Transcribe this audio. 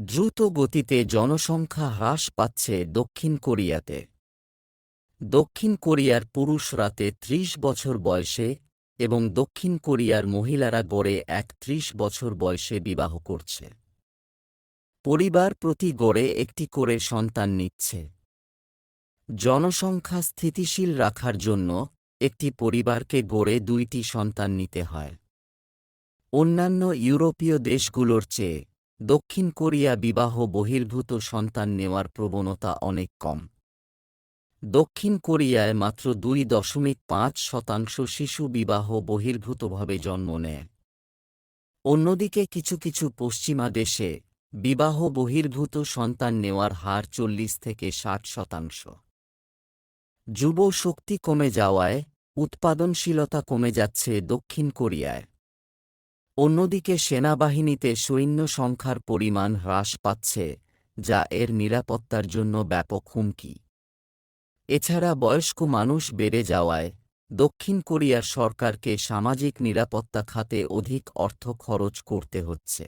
দ্রুত গতিতে জনসংখ্যা হ্রাস পাচ্ছে দক্ষিণ কোরিয়াতে। দক্ষিণ কোরিয়ার পুরুষরা ত্রিশ বছর বয়সে এবং দক্ষিণ কোরিয়ার মহিলারা গড়ে এক ত্রিশ বছর বয়সে বিবাহ করছে। পরিবার প্রতি গড়ে একটি করে সন্তান নিচ্ছে। জনসংখ্যা স্থিতিশীল রাখার জন্য একটি পরিবারকে গড়ে দুইটি সন্তান নিতে হয়। অন্যান্য ইউরোপীয় দেশগুলোর চেয়ে দক্ষিণ কোরিয়া বিবাহ বহির্ভূত সন্তান নেওয়ার প্রবণতা অনেক কম। দক্ষিণ কোরিয়ায় মাত্র দুই দশমিক পাঁচ শতাংশ শিশু বিবাহ বহির্ভূতভাবে জন্ম নেয়। অন্যদিকে কিছু কিছু পশ্চিমা দেশে বিবাহ বহির্ভূত সন্তান নেওয়ার হার চল্লিশ থেকে ষাট শতাংশ। যুব শক্তি কমে যাওয়ায় উৎপাদনশীলতা কমে যাচ্ছে দক্ষিণ কোরিয়ায়। অন্যদিকে সেনাবাহিনীতে সৈন্য সংখ্যার পরিমাণ হ্রাস পাচ্ছে, যা এর নিরাপত্তার জন্য ব্যাপক হুমকি। এছাড়া বয়স্ক মানুষ বেড়ে যাওয়ায় দক্ষিণ কোরিয়ার সরকারকে সামাজিক নিরাপত্তা খাতে অধিক অর্থ খরচ করতে হচ্ছে।